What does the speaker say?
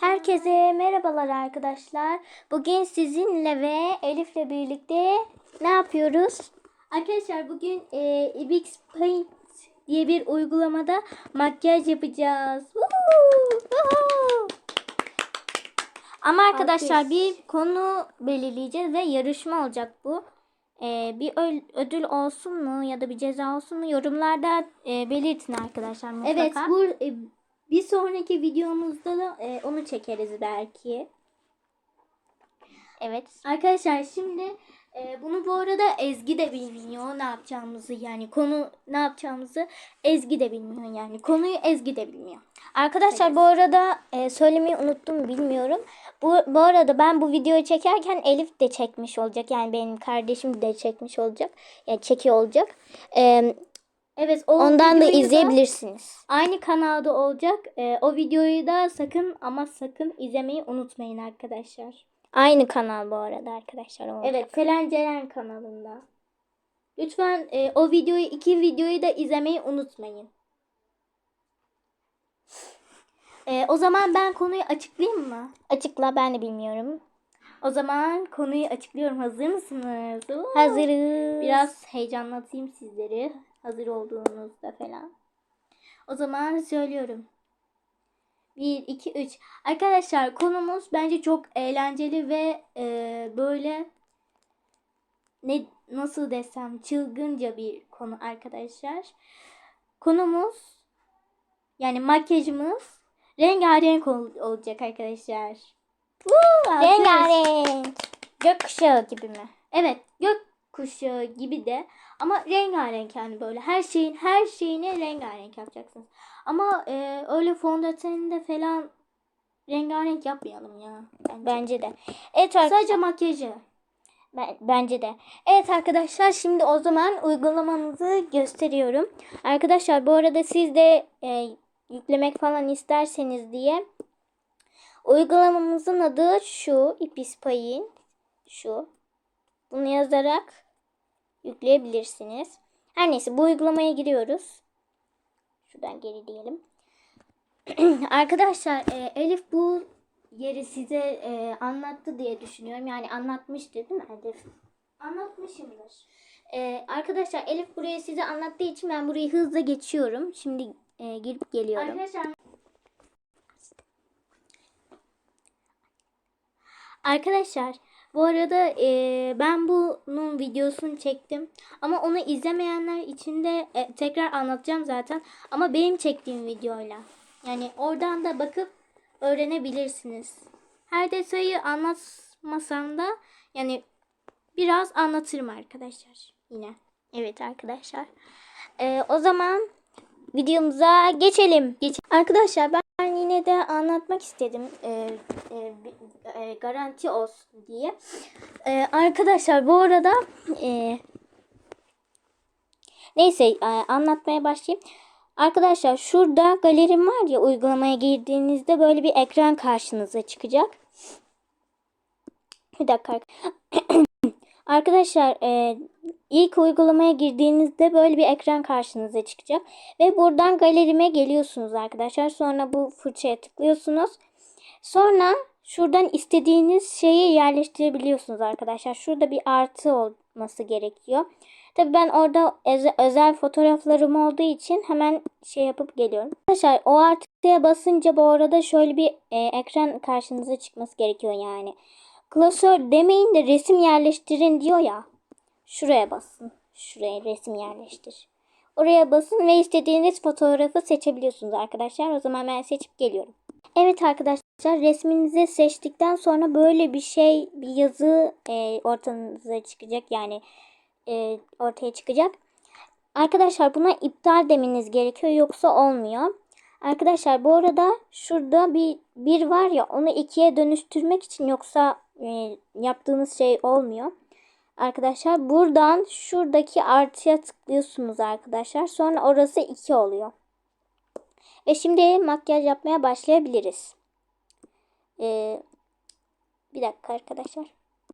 Herkese merhabalar arkadaşlar. Bugün sizinle ve Elif'le birlikte ne yapıyoruz? Arkadaşlar bugün e, Ibix Paint diye bir uygulamada makyaj yapacağız. Woohoo! Woohoo! Ama arkadaşlar Alkış. bir konu belirleyeceğiz ve yarışma olacak bu. E, bir ödül olsun mu ya da bir ceza olsun mu yorumlarda e, belirtin arkadaşlar mutlaka. Evet bu e, bir sonraki videomuzda da e, onu çekeriz belki. Evet. Arkadaşlar şimdi e, bunu bu arada Ezgi de bilmiyor ne yapacağımızı yani konu ne yapacağımızı Ezgi de bilmiyor yani konuyu Ezgi de bilmiyor. Arkadaşlar bu arada e, söylemeyi unuttum bilmiyorum. Bu, bu arada ben bu videoyu çekerken Elif de çekmiş olacak yani benim kardeşim de çekmiş olacak yani çekiyor olacak. E, Evet o Ondan da izleyebilirsiniz. Aynı kanalda olacak. Ee, o videoyu da sakın ama sakın izlemeyi unutmayın arkadaşlar. Aynı kanal bu arada arkadaşlar. olacak. Evet Selen Ceren kanalında. Lütfen e, o videoyu iki videoyu da izlemeyi unutmayın. Ee, o zaman ben konuyu açıklayayım mı? Açıkla ben de bilmiyorum. O zaman konuyu açıklıyorum. Hazır mısınız? Hazırız. Biraz heyecanlatayım sizleri. Hazır olduğunuzda falan. O zaman söylüyorum. 1, 2, 3. Arkadaşlar konumuz bence çok eğlenceli ve e, böyle ne nasıl desem çılgınca bir konu arkadaşlar. Konumuz yani makyajımız rengarenk ol- olacak arkadaşlar. Woo, alkış. Rengarenk. Gökkuşağı gibi mi? Evet, gökkuşağı gibi de ama rengarenk yani böyle her şeyin her şeyini rengarenk yapacaksınız. Ama e, öyle fondöteninde falan rengarenk yapmayalım ya. Bence, de. Evet sadece makyajı. bence de. Evet arkadaşlar şimdi o zaman uygulamamızı gösteriyorum. Arkadaşlar bu arada siz de e, yüklemek falan isterseniz diye uygulamamızın adı şu İpispay'in şu. Bunu yazarak yükleyebilirsiniz. Her neyse bu uygulamaya giriyoruz. Şuradan geri diyelim. Arkadaşlar e, Elif bu yeri size e, anlattı diye düşünüyorum. Yani anlatmıştı değil mi Elif? Anlatmışımdır. E, arkadaşlar Elif burayı size anlattığı için ben burayı hızla geçiyorum. Şimdi e, girip geliyorum. Arkadaşlar Arkadaşlar bu arada e, ben bunun videosunu çektim. Ama onu izlemeyenler için de e, tekrar anlatacağım zaten. Ama benim çektiğim videoyla. Yani oradan da bakıp öğrenebilirsiniz. Her detayı anlatmasam da yani biraz anlatırım arkadaşlar yine. Evet arkadaşlar. E, o zaman videomuza geçelim. Geç arkadaşlar ben yine de anlatmak istedim. E, e, e, garanti olsun diye. E, arkadaşlar bu arada e, neyse e, anlatmaya başlayayım. Arkadaşlar şurada galerim var ya uygulamaya girdiğinizde böyle bir ekran karşınıza çıkacak. Bir dakika. Arkadaşlar e, ilk uygulamaya girdiğinizde böyle bir ekran karşınıza çıkacak. Ve buradan galerime geliyorsunuz arkadaşlar. Sonra bu fırçaya tıklıyorsunuz. Sonra şuradan istediğiniz şeyi yerleştirebiliyorsunuz arkadaşlar. Şurada bir artı olması gerekiyor. Tabi ben orada öze- özel fotoğraflarım olduğu için hemen şey yapıp geliyorum. Arkadaşlar o artıya basınca bu arada şöyle bir e, ekran karşınıza çıkması gerekiyor yani. Klasör demeyin de resim yerleştirin diyor ya. Şuraya basın. Şuraya resim yerleştir. Oraya basın ve istediğiniz fotoğrafı seçebiliyorsunuz arkadaşlar. O zaman ben seçip geliyorum. Evet arkadaşlar resminizi seçtikten sonra böyle bir şey bir yazı e, ortanıza çıkacak yani e, ortaya çıkacak. Arkadaşlar buna iptal demeniz gerekiyor yoksa olmuyor. Arkadaşlar bu arada şurada bir bir var ya onu ikiye dönüştürmek için yoksa e, yaptığınız şey olmuyor. Arkadaşlar buradan şuradaki artıya tıklıyorsunuz arkadaşlar. Sonra orası 2 oluyor. Ve şimdi makyaj yapmaya başlayabiliriz. Ee, bir dakika arkadaşlar.